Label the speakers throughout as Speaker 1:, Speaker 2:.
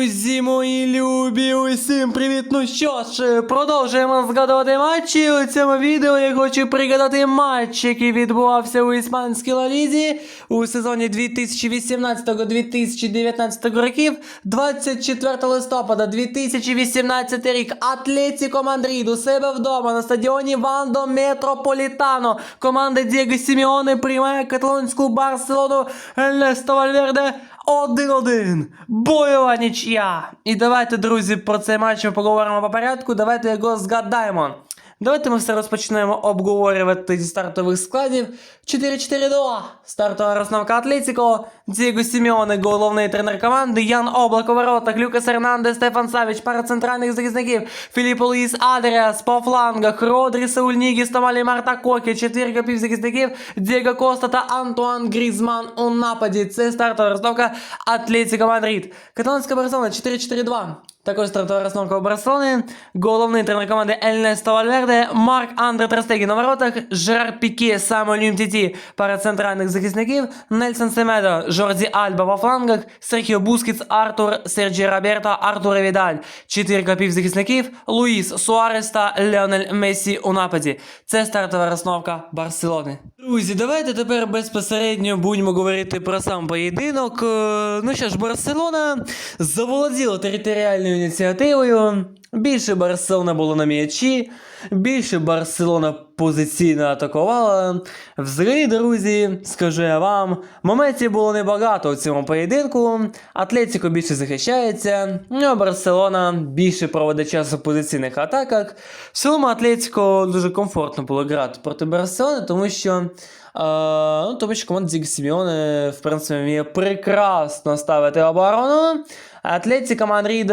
Speaker 1: Друзі мої любі, усім привіт! Ну що ж, продовжуємо згадувати матчі. У цьому відео я хочу пригадати матч, який відбувався у іспанській лалізі у сезоні 2018-2019 років. 24 листопада 2018 рік. Атлетіко Мадрид у себе вдома на стадіоні Вандо Метрополітано. Команда Дієго Сіміоне приймає каталонську Барселону Ернесто Вальверде 1-1. Бойова нічия. І давайте, друзі, про цей матч ми поговоримо по порядку. Давайте його згадаємо. Давайте ми все розпочнемо обговорювати зі стартових складів. 4-4-2. Стартова розновка Атлетіко. Дієго Сіміоне, головний тренер команди. Ян Облак у воротах. Люкас Ернандес, Стефан Савіч, пара центральних захисників. Філіппо Луїс Адріас по флангах. Родрі Сауль Нігіс, Тамалі Марта Кокі. Четвірка півзахисників. Дієго Коста та Антуан Грізман у нападі. Це стартова розновка Атлетіко Мадрид. Каталонська Барселона 4-4-2. Також стартова розновка у Барселони. Головний тренер команди Ельнесто Вальверде, Марк Андре Трастегі на воротах, Жерар Піке, Самуель Юмтіті, пара центральних захисників, Нельсон Семедо, Жорді Альба по флангах, Серхіо Бускіц, Артур, Серджі Роберто, Артур Відаль, чотирка півзахисників, Луїс Суарес та Леонель Мессі у нападі. Це стартова розновка Барселони. Друзі, давайте тепер безпосередньо будемо говорити про сам поєдинок. Е, Ну що ж, Барселона заволоділа територіальною ініціативою. Більше Барселона було на м'ячі, більше Барселона позиційно атакувала. Взагалі, друзі, скажу я вам, моментів було небагато у цьому поєдинку. Атлетико більше захищається, ну а Барселона більше проводить час у позиційних атаках. В цілому Атлетико дуже комфортно було грати проти Барселони, тому що. Ну, тому що команда Зіг Сіміоне, в принципі, вміє прекрасно ставити оборону. Атлетика Мадрид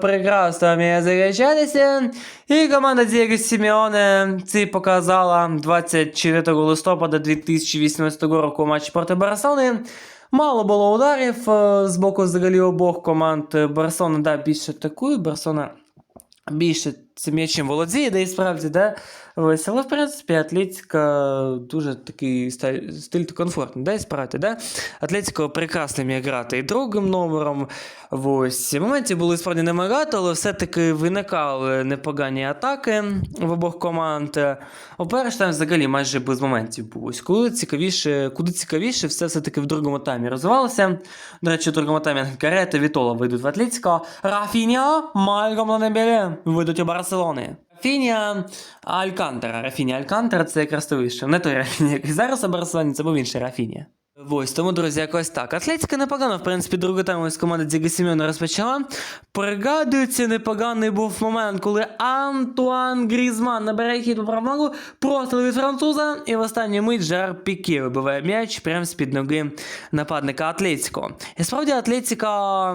Speaker 1: прекрасно вміє захищатися. І команда Дієго Сіміоне це показала 24 листопада 2018 року матчі проти Барселони. Мало було ударів з боку взагалі обох команд. Барселона да, більше атакує, Барселона більше цим м'ячем володіє, де і справді, да? Ось, але в принципі Атлетика дуже такий стиль, комфортний, да, і справді, да? Атлетика прекрасно вміє грати і другим номером. Ось. Моментів було справді немагато, але все-таки виникали непогані атаки в обох команд. По-перше, там взагалі майже без моментів було. Ось Коли цікавіше, куди цікавіше, все все-таки в другому таймі розвивалося. До речі, в другому таймі Каре та Вітола вийдуть в Атлетико. Рафіня, Мальгом Ланебеле вийдуть у Барселони. Рафіня Алькантера. Рафіня Алькантера це якраз то вище. Не той Рафіня, який зараз у Барселоні, це був інший Рафіня. Ось, тому, друзі, якось так. Атлетика непогано, в принципі, другу тему з команди Діго Сімеона розпочала. Пригадується, непоганий був момент, коли Антуан Грізман набирає хід у правногу, просто від француза, і в останню мить Жар Піке вибиває м'яч прямо з-під ноги нападника Атлетико. І справді Атлетика,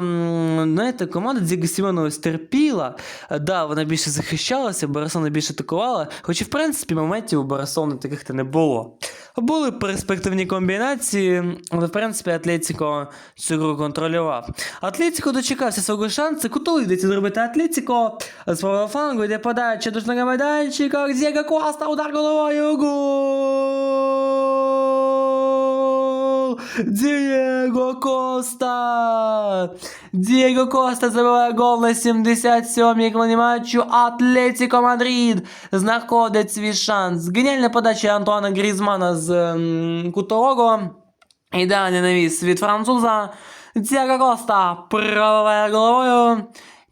Speaker 1: знаєте, команда Діго Сімеона ось терпіла. Да, вона більше захищалася, Барселона більше атакувала, хоч в принципі моментів у Барселони таких-то не було. Були перспективні комбінації, але в принципі Атлетико цю гру контролював. Атлетіко дочекався свого шансу, кутули йдеться зробити Атлетіко. З правого флангу йде подача штага майданчика, Дієго Коста, удар головою, гол! Дієго Коста! Дієго Коста забиває гол на 77-й хвилині матчу. Атлетико Мадрид знаходить свій шанс. Геніальна подача Антуана Грізмана з ем, кутового. Ідеальний навіс від француза. Дієго Коста пробиває головою.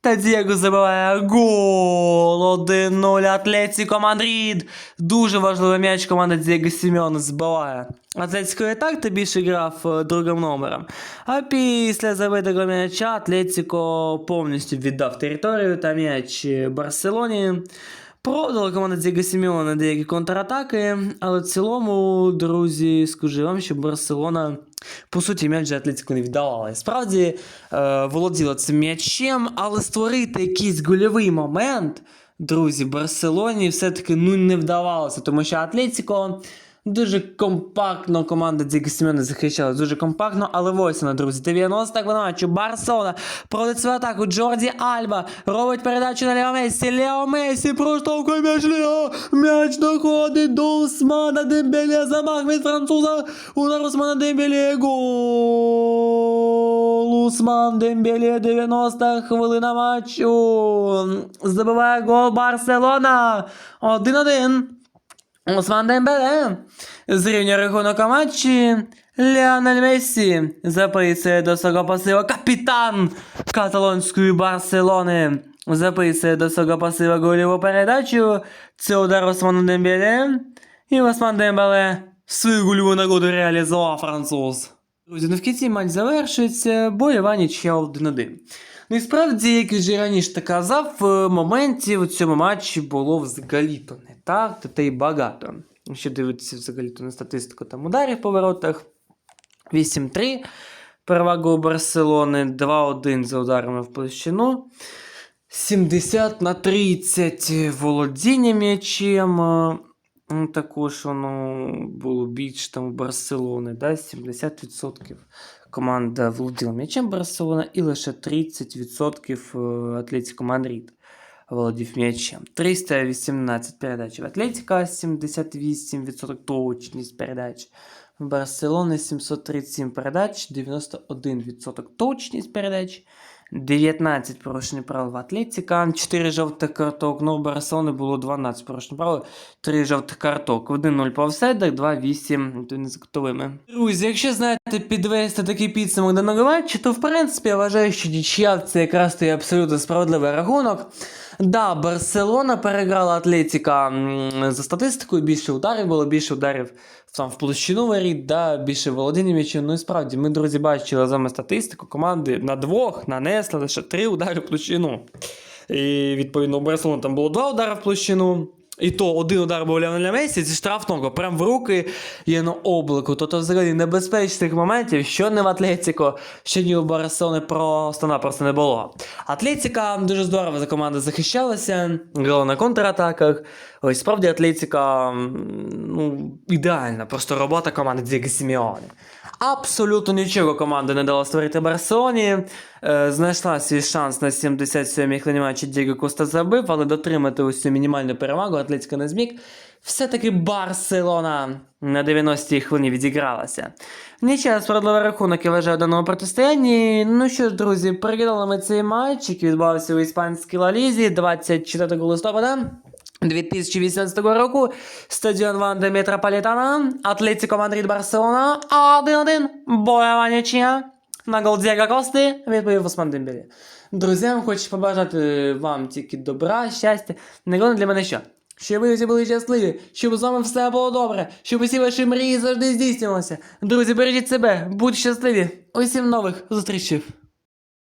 Speaker 1: Та Дієго забиває гол 1-0 Атлетико Мадрид. Дуже важливий м'яч команда Дієго Сімеона збиває. Атлетико і так та більше грав е, другим номером. А після забитого м'яча Атлетико повністю віддав територію та м'яч Барселоні. Продала команда Дієго Сімеона деякі контратаки, але в цілому, друзі, скажу вам, що Барселона, по суті, м'яч Атлетику не віддавала. Справді е, володіла цим м'ячем, але створити якийсь гольовий момент, друзі, Барселоні все-таки ну, не вдавалося, тому що Атлетико Дуже компактно команда Діго Сімеона захищалась, дуже компактно, але ось вона, друзі. 90 хвилина. Барселона проводить свою атаку. Джорді Альба робить передачу на Лео Месі. Лео Месі проштовхує м'яч Лео. М'яч доходить до Усмана Дембеле. Замах від француза. Удар Усмана Дембеле. Гол Усман Дембеле 90 хвилина матчу. Забиває гол Барселона. 1-1. Усман Дембеле. Зрівнює рахунок у матчі. Леонель Месі записує до свого пасива капітан каталонської Барселони. Записує до свого пасива голіву передачу. Це удар Осману Дембеле. І Осман Дембеле свою гольову нагоду реалізував француз. Друзі, ну в матч завершується, бойова нічия 1-1. Ну і справді, як вже раніше казав, е, моментів у цьому матчі було взагалі-то не так, та й багато. Якщо дивитися взагалі-то на статистику там ударів по воротах, 8-3. Перевага у Барселони 2-1 за ударами в площину. 70 на 30 володіння м'ячем. Ну, Також воно було більше там у Барселони, да? 70% команда володіла м'ячем Барселона і лише 30% е, Атлетико Мадрид володів м'ячем. 318 передач в Атлетика, 78% точність передач. В Барселони 737 передач, 91% точність передач. 19 порушень правил в Атлетика, 4 жовтих карток, ну у Барселони було 12 порушень правил, 3 жовтих карток, 1-0 по офсайдах, 2-8 з кутовими. Друзі, якщо знаєте підвести такий підсумок даного матчу, то в принципі я вважаю, що нічия це якраз той абсолютно справедливий рахунок. Да, Барселона переграла Атлетика за статистикою, більше ударів було, більше ударів там в площину варіть, да, більше м'ячем. Ну і справді, ми, друзі, бачили з статистику. Команди на двох нанесли лише три удари в площину. І відповідно у Барселони там було два удари в площину. І то один удар був Леонеля Месі зі штрафного, прям в руки є на облику. Тобто взагалі небезпечних моментів, що не в Атлетіко, що ні у Барселони просто-напросто не було. Атлетіка дуже здорово за командою захищалася, грала на контратаках. Ось справді Атлетіка ну, ідеальна, просто робота команди Дієго Сіміони. Абсолютно нічого команда не дала створити Барселоні. Е, знайшла свій шанс на 77-й хвилині Дієго Коста забив, але дотримати цю мінімальну перевагу Атлетика не зміг. Все-таки Барселона на 90-й хвилині відігралася. Нічого справедливий рахунок я вважаю в даному протистоянні. Ну що ж, друзі, переглядали ми цей матч, який відбувався у іспанській Лалізі 24 листопада. 2018 року стадіон Ванда Метрополітана, Атлетико Мадрид Барселона, 1-1, бойова нічия. На гол Кости відповів Осман Дембелі. Друзям хочу побажати вам тільки добра, щастя. Найголовніше для мене що? Щоб ви всі були щасливі, щоб з вами все було добре, щоб усі ваші мрії завжди здійснювалися. Друзі, бережіть себе, будьте щасливі. Усім нових зустрічей.